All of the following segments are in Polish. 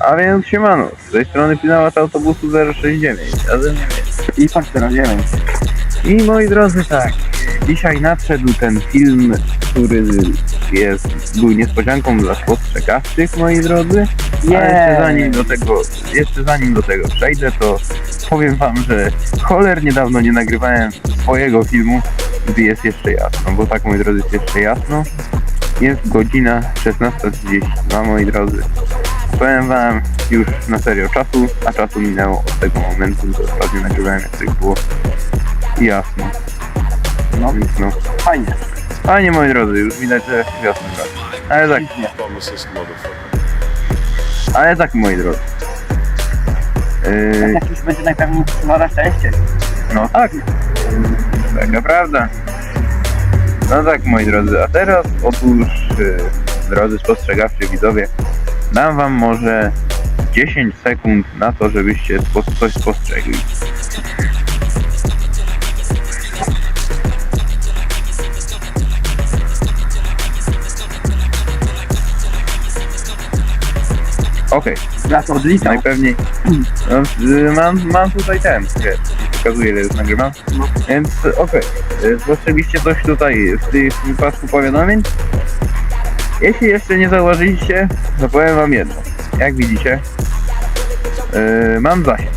A więc siemano, z tej strony pilnowacz autobusu 069, a ze jest. I patrz teraz, nie wiem. I moi drodzy, tak, dzisiaj nadszedł ten film, który jest, był niespodzianką dla spostrzegawczych, moi drodzy. Ale jeszcze zanim do tego, jeszcze zanim do tego przejdę, to powiem wam, że choler niedawno nie nagrywałem swojego filmu, gdy jest jeszcze jasno, bo tak moi drodzy jest jeszcze jasno. Jest godzina 16.32 moi drodzy. Powiem wam już na serio czasu, a czasu minęło od tego momentu, że ostatnio nagrywałem jak tak było jasno. No, Więc no. fajnie. Fajnie moi drodzy, już widać, że wiosna wraca. Ale tak, Nie. Ale tak moi drodzy. Yy, Jak już będzie najpewniej coraz częściej. No tak. Taka prawda. No tak, moi drodzy. A teraz otóż, e, drodzy spostrzegawczy widzowie, dam wam może 10 sekund na to, żebyście coś spostrzegli. Okej, odliczam. najpewniej. No, y, mam, mam tutaj ten, wiesz, pokazuję ile już nagrywam. No. Więc okej, okay. zobaczyliście coś tutaj w tym w tym pasku powiadomień? Jeśli jeszcze nie zauważyliście, to powiem wam jedno. Jak widzicie, yy, mam zasięg.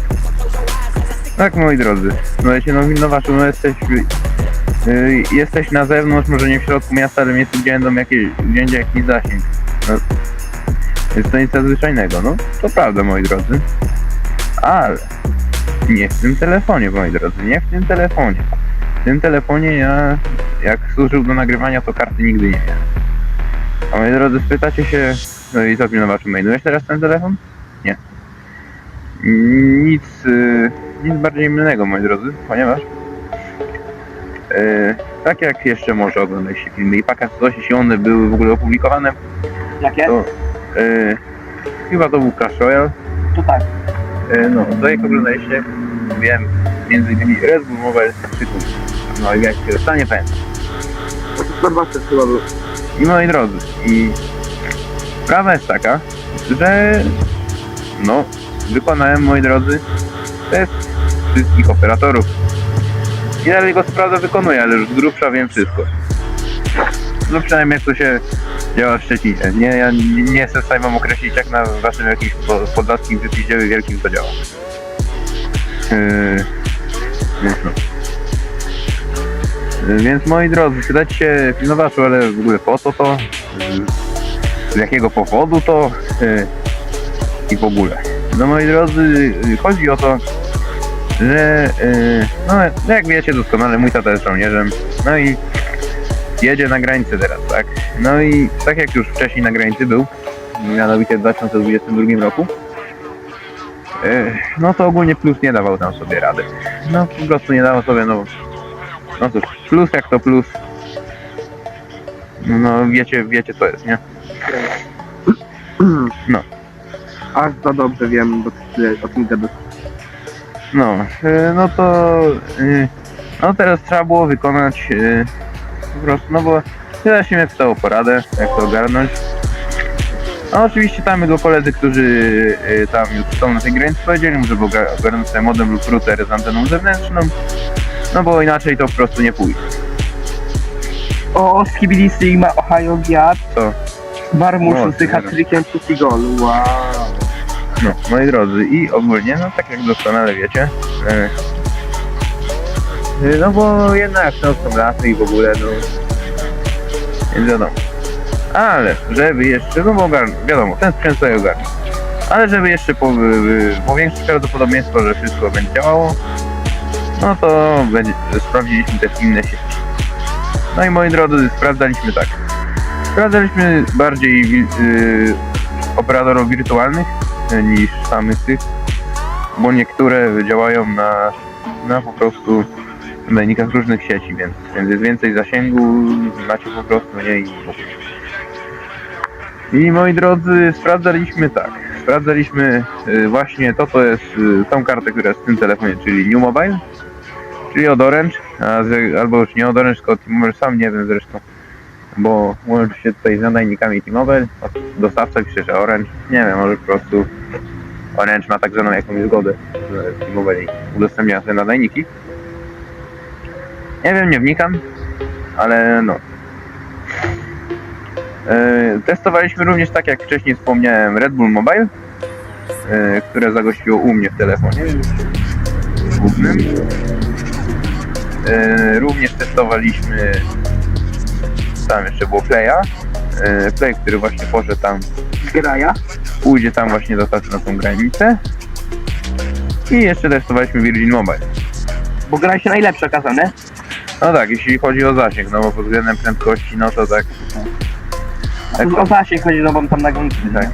Tak moi drodzy, no wiecie, no no wasze, no jesteś, yy, jesteś na zewnątrz, może nie w środku miasta, ale miejscu, gdzie będą jakieś, gdzie będzie jakiś zasięg. No, jest to nic nadzwyczajnego, no to prawda moi drodzy. Ale nie w tym telefonie, moi drodzy, nie w tym telefonie. W tym telefonie ja, jak służył do nagrywania, to karty nigdy nie miałem. A moi drodzy, spytacie się, no i co pilnowaczy, mailujesz teraz ten telefon? Nie. Nic, y, nic bardziej mylnego, moi drodzy, ponieważ y, tak jak jeszcze może oglądaliście filmy i pakać coś, jeśli one były w ogóle opublikowane, Jakie? to y, chyba to był Clash Royale, To tak. E, No, to jak oglądaliście, wiem, między innymi Red Bull Mobile tytuł. No i jak się stanie pamiętam. To chyba był. I moi drodzy, i sprawa jest taka, że no, wykonałem, moi drodzy, test wszystkich operatorów. I dalej go sprawdza wykonuję, ale już z grubsza wiem wszystko. No przynajmniej jak to się działa w Szczecinie. Nie, ja nie, jestem w stanie wam określić jak na waszym jakimś po- podlaskim wypiździe wielkim to działa. Yy, więc no. Więc moi drodzy, pytacie się pilnowaczu, ale w ogóle po co to? Z jakiego powodu to? Yy, I w ogóle. No moi drodzy, chodzi o to, że yy, no jak wiecie doskonale, mój tata jest żołnierzem, no i jedzie na granicę teraz, tak? No i tak jak już wcześniej na granicy był, mianowicie w 2022 roku, yy, no to ogólnie plus nie dawał tam sobie rady. No po prostu nie dawał sobie, no, no cóż, plus jak to plus, no wiecie, wiecie co jest, nie? No. Aż za dobrze wiem, bo ty o tym. No, yy, no to yy, no teraz trzeba było wykonać yy, po prostu, no bo tyle się mnie pytało poradę, jak to ogarnąć. No oczywiście tam jego koledzy, którzy tam już są na tej granicy powiedzieli mu, żeby oga- ogarnąć sobie modem lub router z anteną zewnętrzną, no bo inaczej to po prostu nie pójdzie. O, Skibidi Sigma, Ohio Giat, To, Barmuszu No, z hat-trickiem trzeci gol. Wow. no, moi drodzy, i ogólnie, no tak jak doskonale wiecie, yy, no bo jednak no, są lasy i w ogóle, no, więc wiadomo. Ale, żeby jeszcze, no bo wiadomo, ten sprzęt sobie ogarnie. Ale żeby jeszcze po, yy, powiększyć prawdopodobieństwo, że wszystko będzie działało, no to będzie, sprawdziliśmy też inne sieci. No i moi drodzy, sprawdzaliśmy tak. Sprawdzaliśmy bardziej yy, operatorów wirtualnych yy, niż samych tych, bo niektóre działają na, na po prostu wynikach różnych sieci, więc, więc jest więcej zasięgu, macie po prostu mniej. I moi drodzy, sprawdzaliśmy tak. Sprawdzaliśmy y, właśnie to, co jest, y, tą kartę, która jest w tym telefonie, czyli New Mobile, czyli od Orange, z, albo już nie od Orange, tylko od T-Mobile, sam nie wiem zresztą. bo łączy się tutaj z nadajnikami T-Mobile, dostawca pisze, że Orange, nie wiem, może po prostu Orange ma tak zwaną jakąś zgodę, że T-Mobile udostępnia te nadajniki. Nie wiem, nie wnikam, ale no. E, Testowaliśmy również, tak jak wcześniej wspomniałem, Red Bull Mobile, e, które zagościło u mnie w telefonie głównym. E, Również testowaliśmy tam jeszcze było Playa. E, Play, który właśnie poszedł tam, Graja. pójdzie tam właśnie do na tą granicę. I jeszcze testowaliśmy Virgin Mobile. Bo gra się najlepsza okazane. No tak, jeśli chodzi o zasięg, no bo pod względem prędkości, no to tak. tak O zasięg chodzi, no bo tam na granicy. Tak.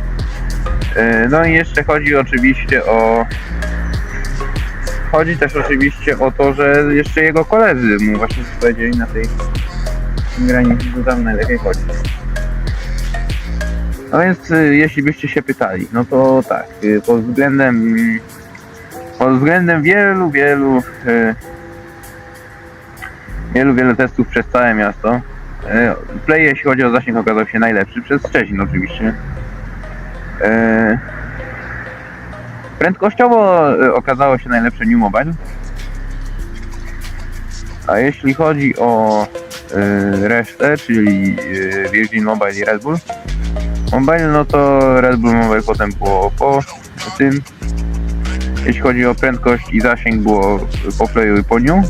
E, No i jeszcze chodzi oczywiście o. Chodzi też oczywiście o to, że jeszcze jego koledzy mu właśnie powiedzieli na tej granicy, że tam najlepiej chodzi. No więc y, jeśli byście się pytali, no to tak, y, pod względem pod względem wielu, wielu y, wielu, wielu testów przez całe miasto Play jeśli chodzi o zasięg okazał się najlepszy przez Szczecin oczywiście Prędkościowo e, okazało się najlepsze New Mobile. A jeśli chodzi o e, resztę, czyli e, Virgin Mobile i Red Bull Mobile, no to Red Bull Mobile potem było po tym. Jeśli chodzi o prędkość i zasięg było po Playu i po New.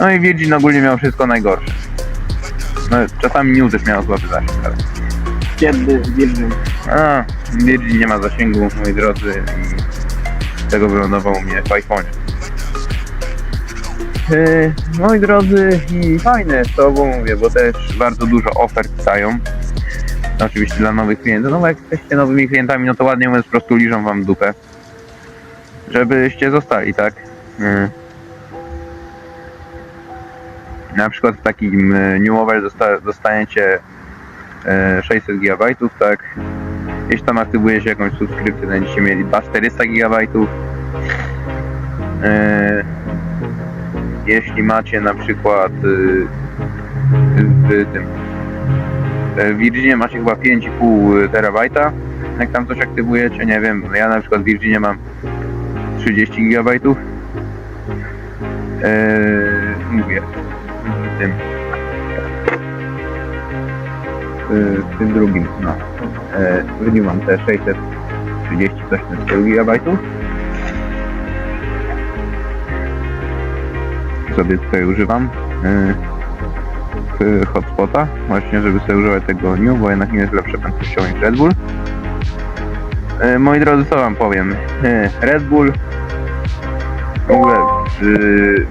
No i Virgin ogólnie miał wszystko najgorsze. No, czasami New też miał słaby zasięg, ale... Kiedy Virgin. A, Virgin nie ma zasięgu, moi drodzy, i tego wylądował mnie w iPhone'ie. Yy, moi drodzy, i fajne to, bo mówię, bo też bardzo dużo ofert dają. Oczywiście dla nowych klientów. No bo jak jesteście nowymi klientami, no to ładnie mówiąc, po prostu liżą wam dupę. Żebyście zostali, tak? Yy. Na przykład w takim yy, New Mobile dosta- dostaniecie e, 600 GB, tak? Jeśli tam aktywuje się jakąś subskrypcję, będziecie mieli 2400 GB. E, jeśli macie na przykład y, w tym e, Virginie macie chyba 5,5 terabajta, jak tam coś aktywujecie, nie wiem, ja na przykład w Virginie mam 30 GB. E, mówię, tym y, w tym drugim, no. E, w drugim mam te 630 coś na 4 GB. Sobie tutaj używam y, y, hotspota, właśnie żeby sobie używać tego New, bo jednak nie jest lepsze prędkościowo niż Red Bull. Y, moi drodzy, co wam powiem? Y, Red Bull w ogóle y,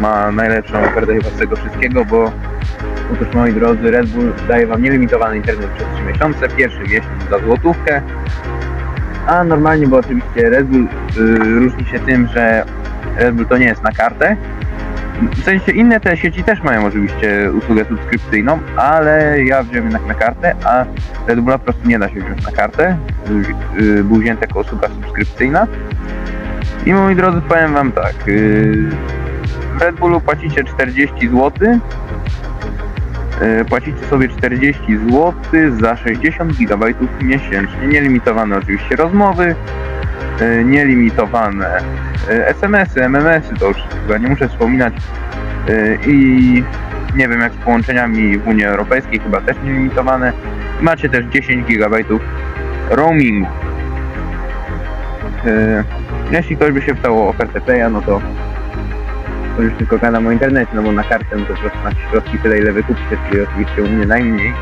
ma najlepszą ofertę chyba z tego wszystkiego, bo Otóż moi drodzy, Red Bull daje wam nielimitowany internet przez 3 miesiące, pierwszy miesiąc za złotówkę. A normalnie, bo oczywiście Red Bull y, różni się tym, że Red Bull to nie jest na kartę. W sensie inne te sieci też mają oczywiście usługę subskrypcyjną, ale ja wziąłem jednak na kartę, a Red Bulla po prostu nie da się wziąć na kartę. Y, y, był wzięty jako usługa subskrypcyjna. I moi drodzy, powiem wam tak. y, w Red Bullu płacicie 40 zł płacicie sobie 40 zł za 60 GB miesięcznie. Nielimitowane oczywiście rozmowy, e, nielimitowane e, SMS-y, MMS-y, to już chyba nie muszę wspominać. E, I nie wiem jak z połączeniami w Unii Europejskiej, chyba też nielimitowane. Macie też 10 GB roamingu. E, Jeśli ktoś by się wstał o ofertę Playa, no to to już tylko gadam o internecie, no bo na kartę to po prostu macie środki tyle ile wykupicie, czyli oczywiście u mnie najmniej.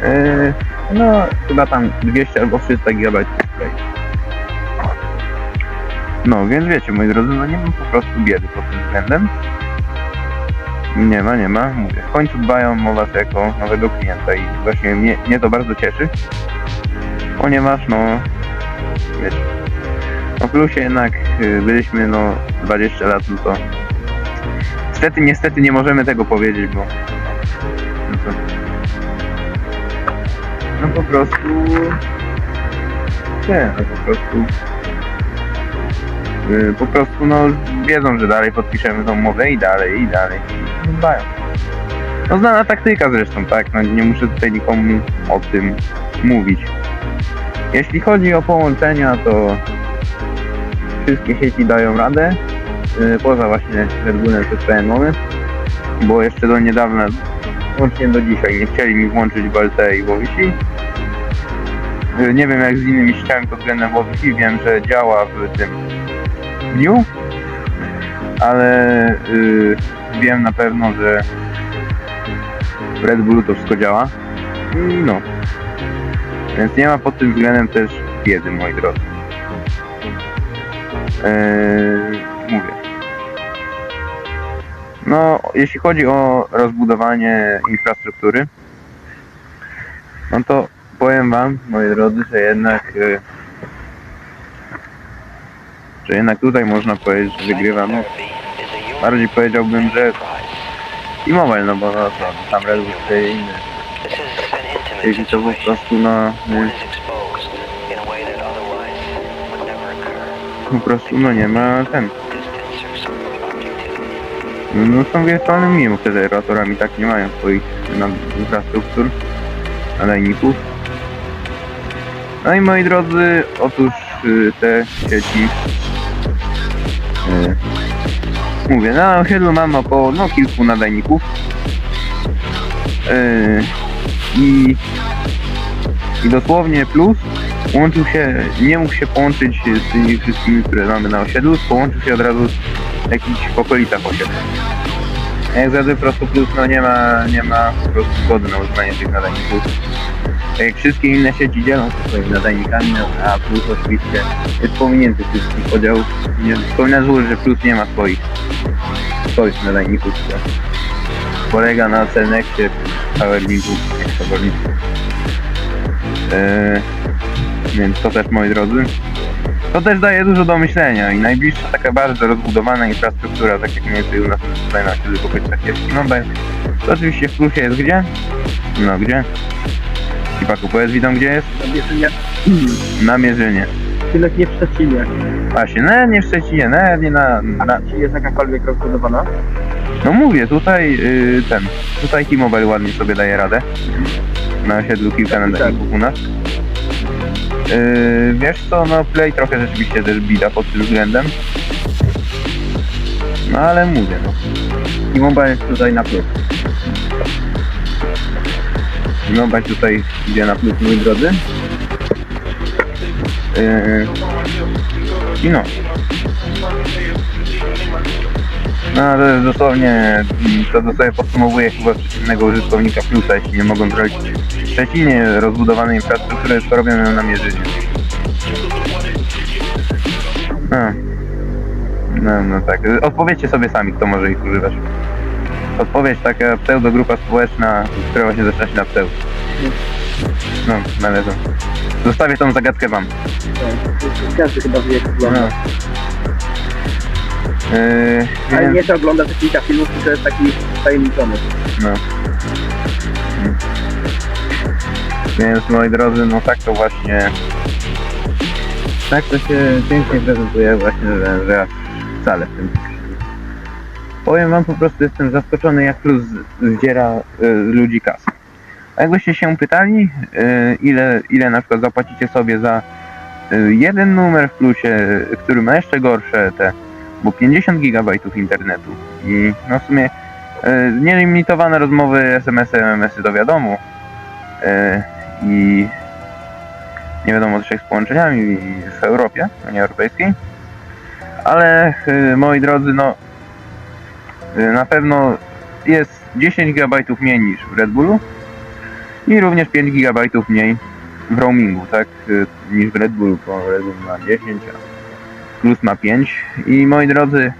Yy, no chyba tam 200 albo 300 GB. No więc wiecie moi drodzy, no nie mam po prostu biedy pod tym względem. Nie ma, nie ma, mówię. W końcu dbają o was jako nowego klienta i właśnie mnie, mnie to bardzo cieszy. Ponieważ no wiecie. No plusie jednak y, byliśmy no 20 lat, no to niestety, niestety nie możemy tego powiedzieć, bo no, to... no po prostu nie, no po prostu y, po prostu no wiedzą, że dalej podpiszemy tą umowę i dalej, i dalej i dbają. No znana taktyka zresztą, tak, no nie muszę tutaj nikomu o tym mówić. Jeśli chodzi o połączenia, to wszystkie sieci dają radę, yy, poza właśnie Red Bullem przez pewien moment, bo jeszcze do niedawna, łącznie do dzisiaj, nie chcieli mi włączyć w LTE i w Wi-Fi. Yy, Nie wiem jak z innymi sieciami pod względem Wi-Fi, wiem, że działa w tym dniu, ale yy, wiem na pewno, że w Red Bullu to wszystko działa. No. Więc nie ma pod tym względem też biedy, moi drodzy. Eee, mówię. No, jeśli chodzi o rozbudowanie infrastruktury, no to powiem wam, moi drodzy, że jednak e, że jednak tutaj można powiedzieć, że wygrywa, no bardziej powiedziałbym, że i mobile, no bo no to tam Red Bull tutaj inny. Jeśli to po prostu no, po prostu no nie ma ten. No są wirtualnymi operatorami, tak nie mają swoich na, infrastruktur, nadajników. No i moi drodzy, otóż y, te sieci y, mówię, na osiedlu mam około no, kilku nadajników y, i, i dosłownie plus łączył się, nie mógł się połączyć z tymi wszystkimi, które mamy na osiedlu, połączył się od razu w jakichś okolicach osiedla. Jak za po prostu plus, no nie ma, nie ma po prostu zgody na uznanie tych nadajników. Tak jak wszystkie inne sieci dzielą się swoimi nadajnikami, no, a plus oczywiście jest pominięty z wszystkich podziałów. Nie wspomina z góry, że plus nie ma swoich, swoich nadajników, które polega na Celnexie, Powerlinku, to woli. Eee, więc to też moi drodzy. To też daje dużo do myślenia i najbliższa taka bardzo rozbudowana infrastruktura, tak jak mniej więcej u nas tutaj na siedlu kopytach jest Nobel. To oczywiście w plusie jest gdzie? No gdzie? Kipaku, powiedz widzą gdzie jest? Namierzenia. Na Mierzynie. Tyle nie w Szczecinie. Właśnie, no nie w Szczecinie, no nie na... na Czy jest jakakolwiek rozbudowana? no mówię, tutaj y, ten, tutaj T-Mobile ładnie sobie daje radę. Na osiedlu kilka nadajników u nas. Yy, wiesz co, no Play trochę rzeczywiście też bida pod tym względem. No ale mówię, no. I mobile jest tutaj na plus. Mobile tutaj idzie na plus, moi drodzy. Yy, I no. No to jest dosłownie, to dosłownie podsumowuje chyba przeciwnego użytkownika plusa, jeśli nie mogą zrobić Szczecinie rozbudowanej infrastruktury, to robią ją na mierzynie. No. no, no tak. Odpowiedzcie sobie sami, kto może ich używać. Odpowiedź taka pseudogrupa społeczna, która właśnie zaczyna się na pseudo. No, należą. Zostawię tą zagadkę wam. Każdy chyba wie jak No. wygląda. Yy, Ale więc- nie to ogląda te kilka filmów, tylko jest taki tajemniczony. No. Więc moi drodzy, no tak to właśnie. Tak to się pięknie prezentuje właśnie, że, że aż wcale w tym. Powiem wam po prostu jestem zaskoczony jak plus zdziera y, ludzi kasy. A jakbyście się pytali, y, ile, ile na przykład zapłacicie sobie za y, jeden numer w plusie, y, który ma jeszcze gorsze te, bo 50 gigabajtów internetu i no w sumie E, Nielimitowane rozmowy, SMS-y, MMS-y do wiadomo. E, I nie wiadomo też jak z połączeniami w Europie, Unii Europejskiej. Ale e, moi drodzy, no e, na pewno jest 10 GB mniej niż w Red Bullu i również 5 GB mniej w roamingu, tak? e, Niż w Red Bullu, bo Red Bull ma 10, a Plus ma 5 i moi drodzy,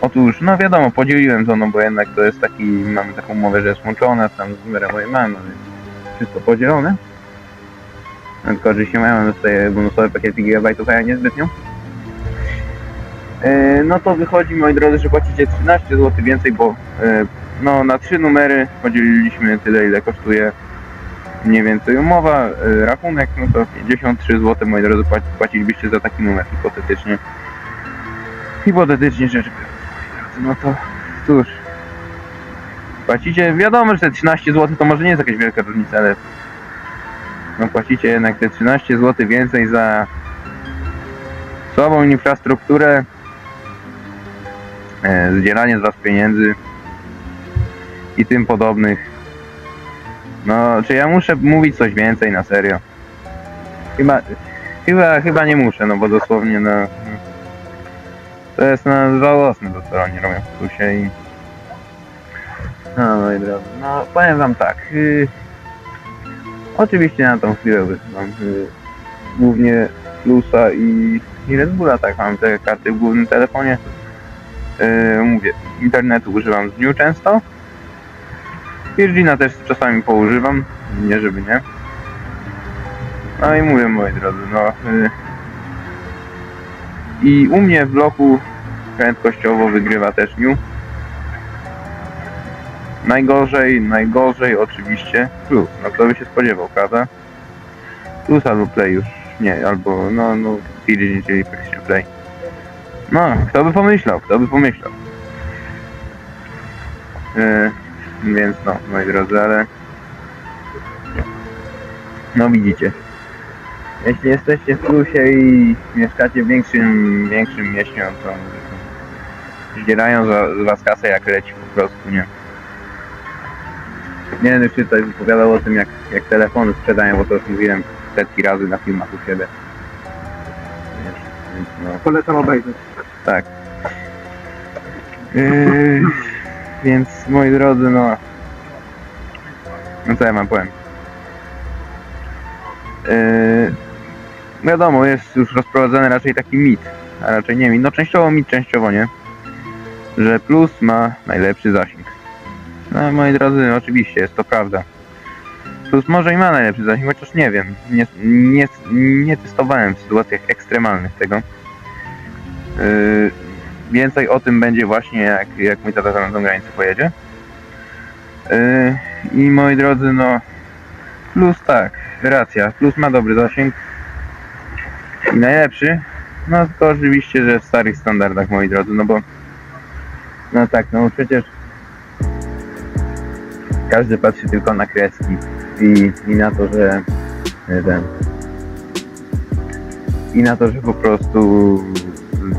Otóż, no wiadomo, podzieliłem to, no bo jednak to jest taki, mamy taką umowę, że jest łączona tam z numerem mojej mamy, więc wszystko podzielone. No, Tylko oczywiście moja mama dostaje bonusowe pakiety gigabajtów, a ja niezbytnio. Yy, no to wychodzi, moi drodzy, że płacicie 13 zł więcej, bo yy, no na trzy numery podzieliliśmy tyle, ile kosztuje mniej więcej umowa, yy, rachunek, no to 53 zł, moi drodzy, płaci, płacilibyście za taki numer, hipotetycznie. Hipotetycznie rzecz biorąc no to cóż. Płacicie, wiadomo, że te 13 zł to może nie jest jakaś wielka różnica, ale no płacicie jednak te 13 zł więcej za słabą infrastrukturę, e, zdzieranie z was pieniędzy i tym podobnych. No, czy ja muszę mówić coś więcej na serio? Chyba, chyba, chyba nie muszę, no bo dosłownie no, to jest no, żałosne to, co oni robią w i no, moi drodzy, no powiem wam tak. y, oczywiście na tą chwilę mam y, głównie Plusa i, i Red Bulla, tak, mam te karty w głównym telefonie. Y, mówię, internetu używam z dniu często. Virgina też czasami poużywam, nie żeby nie. No i mówię, moi drodzy, no. Y, I u mnie w bloku prędkościowo wygrywa też New. Najgorzej, najgorzej oczywiście plus. No kto by się spodziewał, prawda? Plus albo play już. Nie, albo no, no, Virgin, czyli faktycznie play. No, kto by pomyślał, kto by pomyślał. Yy, więc no, moi drodzy, ale... No widzicie. Jeśli jesteście w plusie i mieszkacie w większym, większym mieście, no to zdzierają z, z was kasę jak leci po prostu, nie? Nie wiem, czy ktoś wypowiadał o tym, jak, jak telefony sprzedają, bo to już mówiłem setki razy na filmach u siebie. Więc no, Polecam obejrzeć. tak. Yy, więc moi drodzy, no. No co ja mam powiem? Yy, wiadomo, jest już rozprowadzony raczej taki mit, a raczej nie mit. No częściowo mit, częściowo nie. Że plus ma najlepszy zasięg. No moi drodzy, oczywiście jest to prawda. Plus może i ma najlepszy zasięg, chociaż nie wiem. Nie, nie, nie testowałem w sytuacjach ekstremalnych tego. Yy, więcej o tym będzie właśnie jak, jak mój tata na tą granicę pojedzie. Yy, I moi drodzy, no plus tak, racja, plus ma dobry zasięg i najlepszy. No tylko oczywiście, że w starych standardach moi drodzy, no bo no tak, no przecież każdy patrzy tylko na kreski i, i na to, że e, ten i na to, że po prostu mm,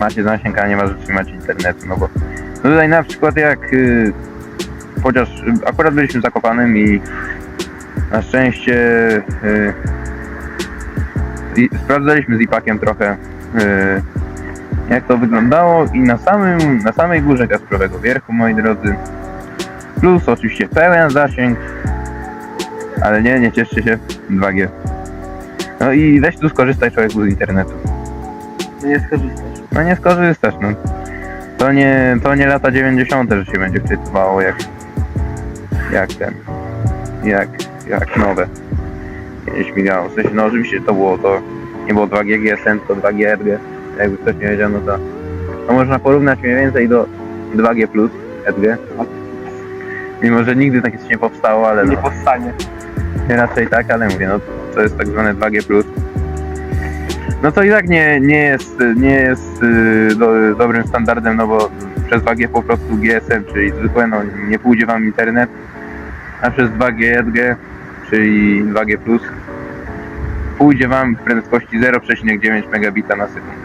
macie zasięg, nie ma, że trzymacie internetu, no bo no tutaj na przykład jak y, chociaż akurat byliśmy w Zakopanem i na szczęście y, i sprawdzaliśmy z Ipakiem trochę y, jak to wyglądało i na samym, na samej górze Kasprowego Wierchu, moi drodzy, plus oczywiście pełen zasięg, ale nie, nie cieszcie się, 2G. No i weź tu skorzystaj człowieku z internetu. Nie skorzystasz. No nie skorzystasz, no. To nie, to nie lata 90., że się będzie wczytywało jak, jak ten, jak, jak nowe. Nie śmigało. W sensie, no oczywiście to było to, nie było 2G GSM, tylko 2G RG. Jakby ktoś nie wiedział, no to, to można porównać mniej więcej do 2G plus RG. Mimo, że nigdy takie coś nie powstało, ale Nie no, powstanie. raczej tak, ale mówię, no to jest tak zwane 2G plus. No to i tak nie, nie jest, nie jest y, do, dobrym standardem, no bo przez 2G po prostu GSM, czyli zwykłe, no nie pójdzie wam internet, a przez 2G LG, czyli 2G plus, pójdzie wam w prędkości 0,9 megabita na sekundę.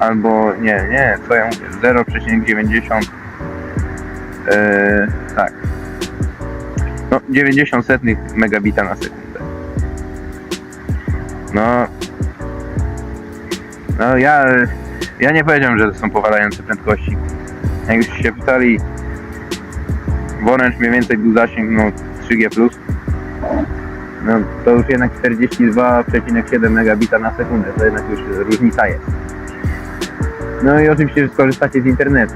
Albo nie, nie, co ja mówię, 0,90 e, tak. No, 90 setnych megabita na sekundę. No, no ja, ja nie powiedziałem, że to są powalające prędkości. Jak już się pytali, Woręcz mniej więcej był zasięg, no 3G+. No to już jednak 42,7 megabita na sekundę, to jednak już różnica jest. No i oczywiście, że skorzystacie z internetu.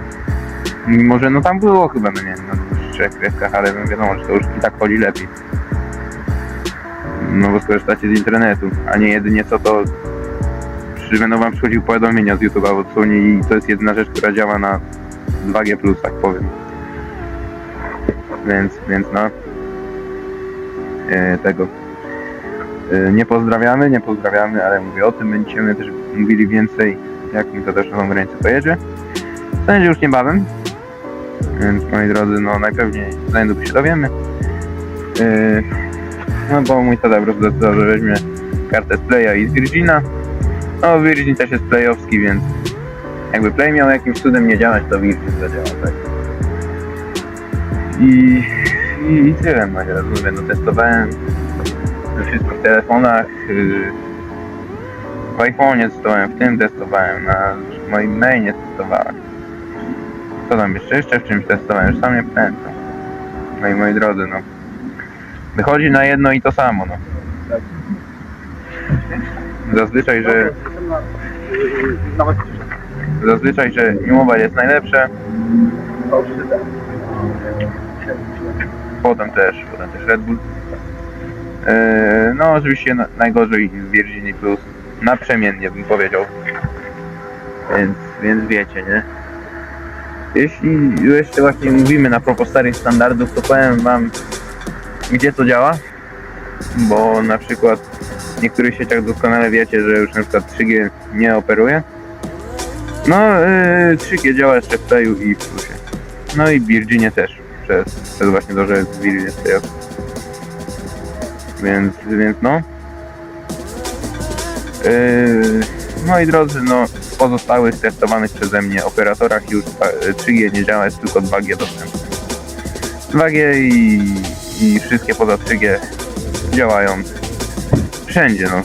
Mimo, że no tam było chyba, no nie wiem, no w trzech kreskach, ale no wiadomo, że to już i tak chodzi lepiej. No bo skorzystacie z internetu, a nie jedynie co to czy będą wam przychodziły powiadomienia z YouTube'a od Sony i to jest jedyna rzecz, która działa na 2G+, tak powiem. Więc, więc no. E, tego. E, nie pozdrawiamy, nie pozdrawiamy, ale mówię o tym będziemy też mówili więcej, jak mi to też na tą granicę pojedzie. To będzie już niebawem. Więc moi drodzy, no najpewniej niedługo się dowiemy. Yy, no bo mój tata po prostu zdecydował, że weźmie kartę z Playa i z Virgina. No Virgin też jest playowski, więc jakby Play miał jakimś cudem nie działać, to Virgin zadziała, tak. I, i, i tyle, moi drodzy. Mówię, no testowałem wszystko w telefonach, yy, w iPhone'ie testowałem, w tym testowałem, na moim mainie testowałem. Co tam jeszcze? Jeszcze w czymś testowałem, już sam nie pamiętam. No i moi drodzy, no. Wychodzi na jedno i to samo, no. Zazwyczaj, że zazwyczaj, że Mobile jest najlepsze, potem też, potem też Red Bull. Eee, no oczywiście na, najgorzej Virgin Plus, naprzemiennie bym powiedział. Więc, więc wiecie, nie? Jeśli jeszcze właśnie mówimy na propos starych standardów, to powiem wam, gdzie to działa, bo na przykład w niektórych sieciach doskonale wiecie, że już na przykład 3G nie operuje. No, yy, 3G działa jeszcze w Playu i w Plusie. No i Virginie też, przez, przez właśnie to, że jest w Virginie Playoff. Więc, więc no. Yy, moi drodzy, no pozostałych testowanych przeze mnie operatorach już e, 3G nie działa, jest tylko 2G dostępne. 2G i, i wszystkie poza 3G działają wszędzie, no.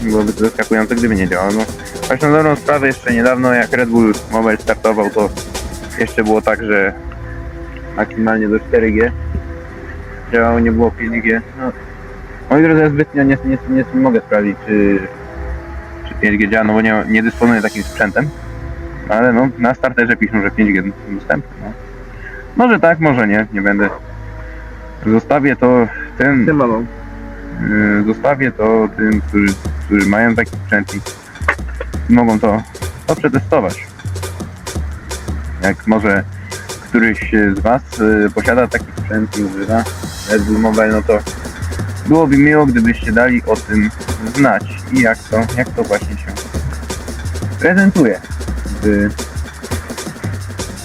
Byłoby to zaskakujące, gdyby nie działało. No. Choć na dobrą sprawę jeszcze niedawno, jak Red Bull Mobile startował, to jeszcze było tak, że maksymalnie do 4G działało, nie było 5G. No, moi drodzy, zbytnio nie, nie, nie, nie mogę sprawdzić, czy 5G działa, no bo nie, nie dysponuję takim sprzętem. Ale no, na starterze piszą, że 5G dostępny. No. Może tak, może nie, nie będę. Zostawię to tym, Ty mamą. Yy, zostawię to tym, którzy, którzy mają taki sprzęt i mogą to, to przetestować. Jak może któryś z Was yy, posiada taki sprzęt i używa Red Bull Mobile, no to byłoby miło, gdybyście dali o tym znać i jak to, jak to właśnie się prezentuje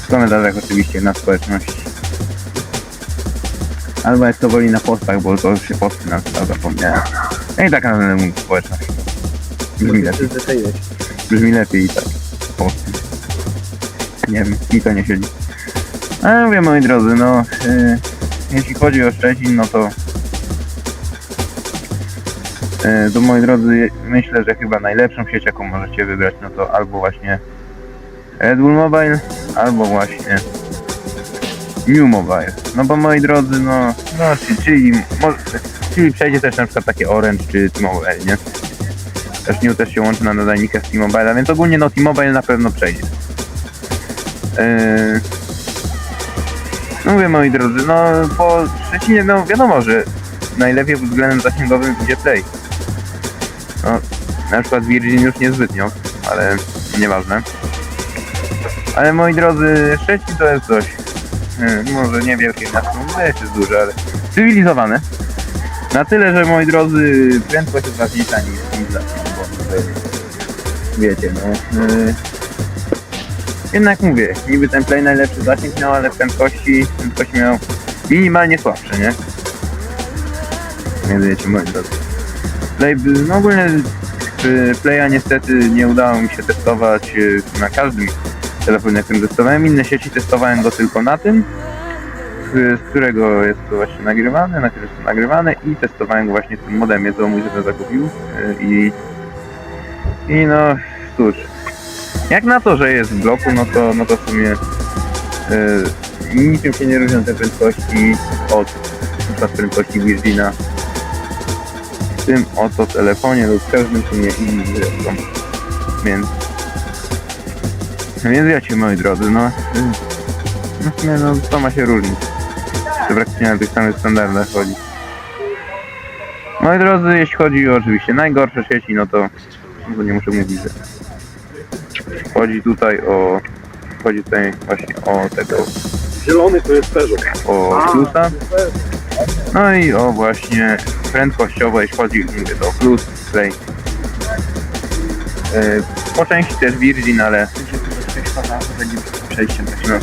w komentarzach oczywiście na społeczności. Albo jak to woli na postach, bo to już się posty nazywa, zapomniałem. Ja i tak nazywam mu społeczność. Brzmi lepiej, brzmi lepiej i tak. Posty. Nie wiem, mi to nie siedzi. Ale mówię moi drodzy, no yy, jeśli chodzi o Szczecin, no to to moi drodzy, myślę, że chyba najlepszą sieć, jaką możecie wybrać, no to albo właśnie Red Bull Mobile, albo właśnie New Mobile. No bo moi drodzy, no, no czyli, czyli, przejdzie też na przykład takie Orange czy T-Mobile, nie? Też New też się łączy na nadajnika z T-Mobile, więc ogólnie no T-Mobile na pewno przejdzie. Yy... No mówię moi drodzy, no po Szczecinie, no wiadomo, że najlepiej pod względem zasięgowym będzie Play. No, na przykład Virgin już niezbytnio, ale nieważne. Ale moi drodzy, Szczecin to jest coś, yy, może niewielkie miasto, no też jest duże, ale cywilizowane. Na tyle, że moi drodzy, prędkość jest ważniejsza niż cywilizacja, bo tutaj, wiecie, no. Yy, jednak mówię, niby ten play najlepszy zasięg miał, ale prędkości, prędkości miał minimalnie słabsze, nie? Nie wiecie, moi drodzy. Play, no ogólnie Playa niestety nie udało mi się testować y, na każdym telefonie, którym testowałem. Inne sieci testowałem go tylko na tym, z którego jest to właśnie nagrywane, na którym jest to nagrywane i testowałem go właśnie w tym modemie, co mój tata zakupił y, i i no cóż, jak na to, że jest w bloku, no to, no to w sumie y, niczym się nie różnią te prędkości od prędkości Virgina tym oto telefonie lub każdym w sumie innym zresztą. Więc więc wiecie moi drodzy, no, no w sumie no to ma się różnić. To praktycznie na tych samych standardach chodzi. Moi drodzy, jeśli chodzi o oczywiście najgorsze sieci, no to, no to nie muszę mówić, że chodzi tutaj o chodzi tutaj właśnie o tego Zielony to jest Peugeot. o plusa. No i o właśnie prędkościowo, jeśli chodzi mówię, to o plus, play. E, po części też Virgin, ale Przejściem tak. no.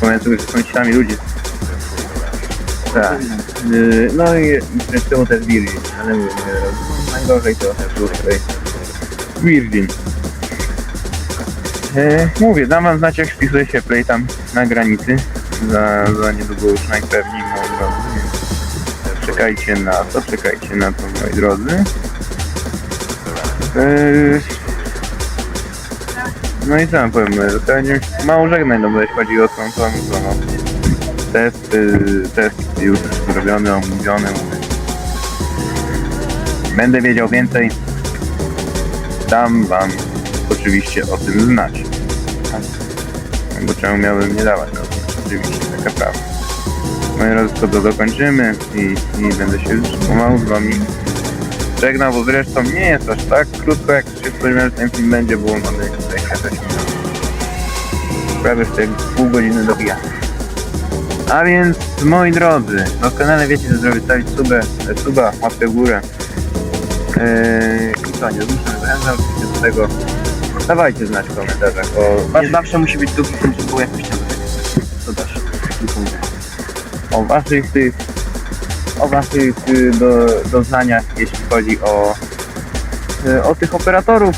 Pomysł, że są ci sami ludzie. Tak. Yy, No i zresztą też Virgin, ale mówię, nie, najgorzej trochę tutaj. Virgin. E, mówię, dam wam znać jak spisuje się play tam na granicy. Za, za niedługo już najpewniej, drodzy. Czekajcie na to, czekajcie na to, moi drodzy. E, no i co mam powiem, to będzie mało żegnań, no bo jeśli chodzi o tą, tą no. Test, test już zrobiony, omówiony. Będę wiedział więcej. Dam wam oczywiście o tym znać. Tak. Bo czemu miałbym nie dawać? No, oczywiście, taka prawda. Drodzy, to, dokończymy i, i będę się już pomału z wami żegnał, bo zresztą nie jest aż tak krótko, jak się spodziewałem, że ten film będzie, bo mamy tutaj 6 minut. Prawie jeszcze pół godziny dobija. A więc, moi drodzy, doskonale wiecie, że zrobię stawić subę, e, suba, łapkę górę. Eee, I co, nie zmuszam, zachęcam oczywiście do tego. Dawajcie znać w komentarzach o, Nie zawsze musi być drugi punkt, żeby było jakoś tam. To też. O waszych tych, o waszych y, do, doznaniach, jeśli chodzi o, y, o tych operatorów.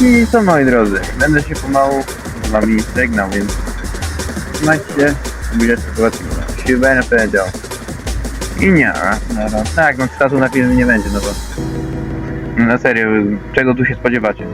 I co moi drodzy, będę się pomału z wami żegnał, więc trzymajcie się, będzie sytuacji, się będę powiedział. I nie, no, tak, no statu na filmie nie będzie, no bo na serio, czego tu się spodziewacie?